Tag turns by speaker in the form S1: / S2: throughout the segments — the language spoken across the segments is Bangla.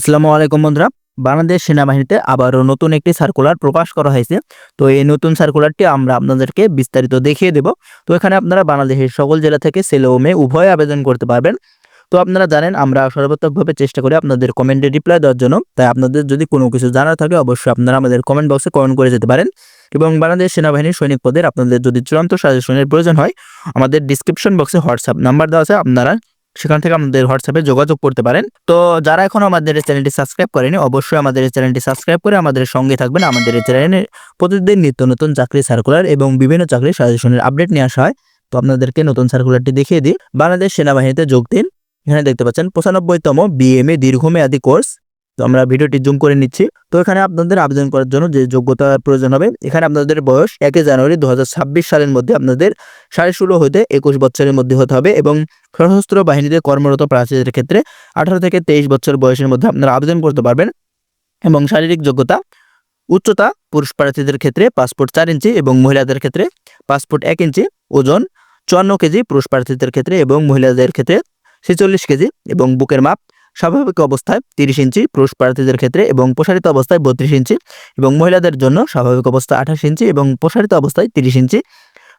S1: আসসালামু আলাইকুম বন্ধুরা বাংলাদেশ সেনাবাহিনীতে আবারও নতুন একটি সার্কুলার প্রকাশ করা হয়েছে তো এই নতুন সার্কুলারটি আমরা আপনাদেরকে বিস্তারিত দেখিয়ে দেব তো এখানে আপনারা বাংলাদেশের সকল জেলা থেকে ছেলে ও মেয়ে উভয় আবেদন করতে পারবেন তো আপনারা জানেন আমরা সর্বাত্মকভাবে চেষ্টা করি আপনাদের কমেন্টে রিপ্লাই দেওয়ার জন্য তাই আপনাদের যদি কোনো কিছু জানা থাকে অবশ্যই আপনারা আমাদের কমেন্ট বক্সে কমেন্ট করে যেতে পারেন এবং বাংলাদেশ সেনাবাহিনীর সৈনিক পদের আপনাদের যদি চূড়ান্ত সাজেশনের প্রয়োজন হয় আমাদের ডিসক্রিপশন বক্সে হোয়াটসঅ্যাপ নাম্বার দেওয়া আছে আপনারা সেখান থেকে আমাদের হোয়াটসঅ্যাপে যোগাযোগ করতে পারেন তো যারা এখন আমাদের চ্যানেলটি সাবস্ক্রাইব করেনি অবশ্যই আমাদের চ্যানেলটি সাবস্ক্রাইব করে আমাদের সঙ্গে থাকবেন আমাদের চ্যানেলে প্রতিদিন নিত্য নতুন চাকরি সার্কুলার এবং বিভিন্ন চাকরির সাজেশনের আপডেট নিয়ে আসা হয় তো আপনাদেরকে নতুন সার্কুলারটি দেখিয়ে দিই বাংলাদেশ সেনাবাহিনীতে যোগ দিন এখানে দেখতে পাচ্ছেন পঁচানব্বইতম বিএমএ দীর্ঘমেয়াদী কোর্স আমরা ভিডিওটি জুম করে নিচ্ছি তো এখানে আপনাদের আবেদন করার জন্য যে যোগ্যতার প্রয়োজন হবে এখানে আপনাদের বয়স একে জানুয়ারি দু সালের মধ্যে আপনাদের সাড়ে ষোলো হতে একুশ বছরের মধ্যে হতে হবে এবং সশস্ত্র বাহিনীতে কর্মরত প্রার্থীদের ক্ষেত্রে আঠারো থেকে তেইশ বছর বয়সের মধ্যে আপনারা আবেদন করতে পারবেন এবং শারীরিক যোগ্যতা উচ্চতা পুরুষ প্রার্থীদের ক্ষেত্রে পাসপোর্ট চার ইঞ্চি এবং মহিলাদের ক্ষেত্রে পাসপোর্ট এক ইঞ্চি ওজন চুয়ান্ন কেজি পুরুষ প্রার্থীদের ক্ষেত্রে এবং মহিলাদের ক্ষেত্রে ছেচল্লিশ কেজি এবং বুকের মাপ স্বাভাবিক অবস্থায় তিরিশ ইঞ্চি পুরুষ প্রার্থীদের ক্ষেত্রে এবং প্রসারিত অবস্থায় বত্রিশ ইঞ্চি এবং মহিলাদের জন্য স্বাভাবিক অবস্থায় আঠাশ ইঞ্চি এবং প্রসারিত অবস্থায় তিরিশ ইঞ্চি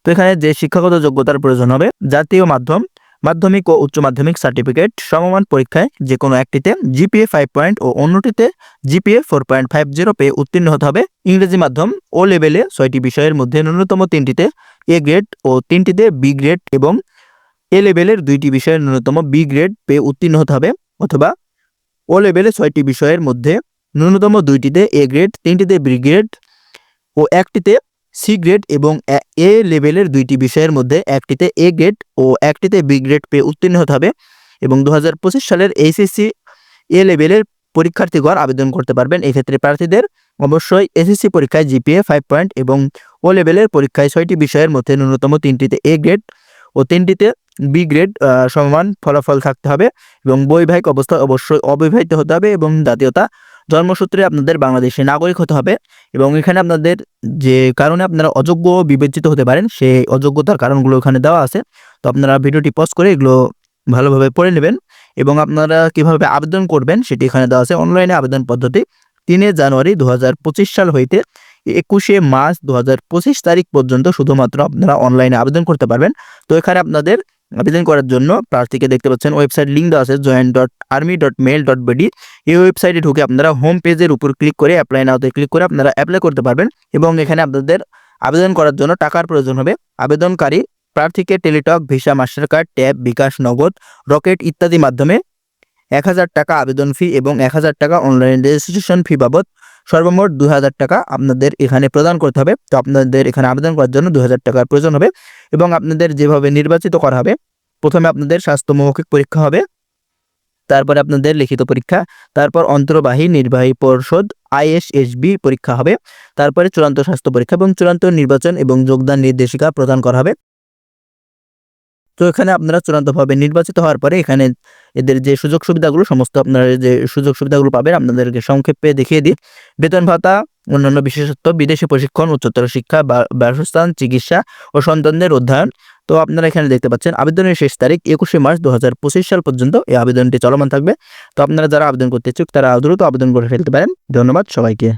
S1: তো এখানে যে শিক্ষাগত যোগ্যতার প্রয়োজন হবে জাতীয় মাধ্যম মাধ্যমিক ও উচ্চ মাধ্যমিক সার্টিফিকেট সমমান পরীক্ষায় যে কোনো একটিতে জিপিএ ফাইভ পয়েন্ট ও অন্যটিতে GPA four point five zero পেয়ে উত্তীর্ণ হতে হবে ইংরেজি মাধ্যম ও লেভেলে ছয়টি বিষয়ের মধ্যে ন্যূনতম তিনটিতে এ গ্রেড ও তিনটিতে বি গ্রেড এবং এ লেভেলের দুইটি বিষয়ের ন্যূনতম বি গ্রেড পেয়ে উত্তীর্ণ হতে হবে অথবা ও লেভেলে ছয়টি বিষয়ের মধ্যে ন্যূনতম দুইটিতে এ গ্রেড তিনটিতে বি গ্রেড ও একটিতে সি গ্রেড এবং এ লেভেলের দুইটি বিষয়ের মধ্যে একটিতে এ গ্রেড ও একটিতে বি গ্রেড পেয়ে উত্তীর্ণ হতে হবে এবং দু সালের এইচএসসি এ লেভেলের পরীক্ষার্থীগণ আবেদন করতে পারবেন এক্ষেত্রে প্রার্থীদের অবশ্যই এসএসসি পরীক্ষায় জিপিএ ফাইভ পয়েন্ট এবং ও লেভেলের পরীক্ষায় ছয়টি বিষয়ের মধ্যে ন্যূনতম তিনটিতে এ গ্রেড ও তিনটিতে বি গ্রেড সমান ফলাফল থাকতে হবে এবং বৈবাহিক অবস্থা অবশ্যই অবিবাহিত হতে হবে এবং জাতীয়তা জন্মসূত্রে আপনাদের বাংলাদেশের নাগরিক হতে হবে এবং এখানে আপনাদের যে কারণে আপনারা অযোগ্য বিবেচিত হতে পারেন সেই অযোগ্যতার কারণগুলো এখানে দেওয়া আছে তো আপনারা ভিডিওটি পজ করে এগুলো ভালোভাবে পড়ে নেবেন এবং আপনারা কিভাবে আবেদন করবেন সেটি এখানে দেওয়া আছে অনলাইনে আবেদন পদ্ধতি তিনে জানুয়ারি দু সাল হইতে একুশে মার্চ দু তারিখ পর্যন্ত শুধুমাত্র আপনারা অনলাইনে আবেদন করতে পারবেন তো এখানে আপনাদের আবেদন করার জন্য প্রার্থীকে দেখতে পাচ্ছেন ওয়েবসাইট লিঙ্ক দেওয়া আছে joint dot army dot mail dot BD এই ওয়েবসাইটে ঢুকে আপনারা হোম পেজের উপর ক্লিক করে অ্যাপ্লাই নাওতে ক্লিক করে আপনারা অ্যাপ্লাই করতে পারবেন এবং এখানে আপনাদের আবেদন করার জন্য টাকার প্রয়োজন হবে আবেদনকারী প্রার্থীকে Teletalk visa master card tab bKash Nagad Rocket ইত্যাদি মাধ্যমে এক হাজার টাকা আবেদন ফি এবং এক হাজার টাকা অনলাইন রেজিস্ট্রেশন ফি বাবদ সর্বমোট দু হাজার টাকা আপনাদের এখানে প্রদান করতে হবে তো আপনাদের এখানে আবেদন করার জন্য দু হাজার টাকার প্রয়োজন হবে এবং আপনাদের যেভাবে নির্বাচিত করা হবে প্রথমে আপনাদের স্বাস্থ্য মৌখিক পরীক্ষা হবে তারপরে আপনাদের লিখিত পরীক্ষা তারপর অন্তর্বাহী নির্বাহী পর্ষদ আইএসএসবি পরীক্ষা হবে তারপরে চূড়ান্ত স্বাস্থ্য পরীক্ষা এবং চূড়ান্ত নির্বাচন এবং যোগদান নির্দেশিকা প্রদান করা হবে তো এখানে আপনারা চূড়ান্তভাবে নির্বাচিত হওয়ার পরে এখানে এদের যে সুযোগ সুবিধাগুলো সমস্ত আপনারা যে সুযোগ সুবিধাগুলো পাবেন আপনাদেরকে সংক্ষেপে দেখিয়ে দিই বেতন ভাতা অন্যান্য বিশেষত্ব বিদেশি প্রশিক্ষণ উচ্চতর শিক্ষা বাসস্থান চিকিৎসা ও সন্তানদের অধ্যয়ন তো আপনারা এখানে দেখতে পাচ্ছেন আবেদনের শেষ তারিখ একুশে মার্চ দু সাল পর্যন্ত এই আবেদনটি চলমান থাকবে তো আপনারা যারা আবেদন করতে ইচ্ছুক তারা দ্রুত আবেদন করে ফেলতে পারেন ধন্যবাদ সবাইকে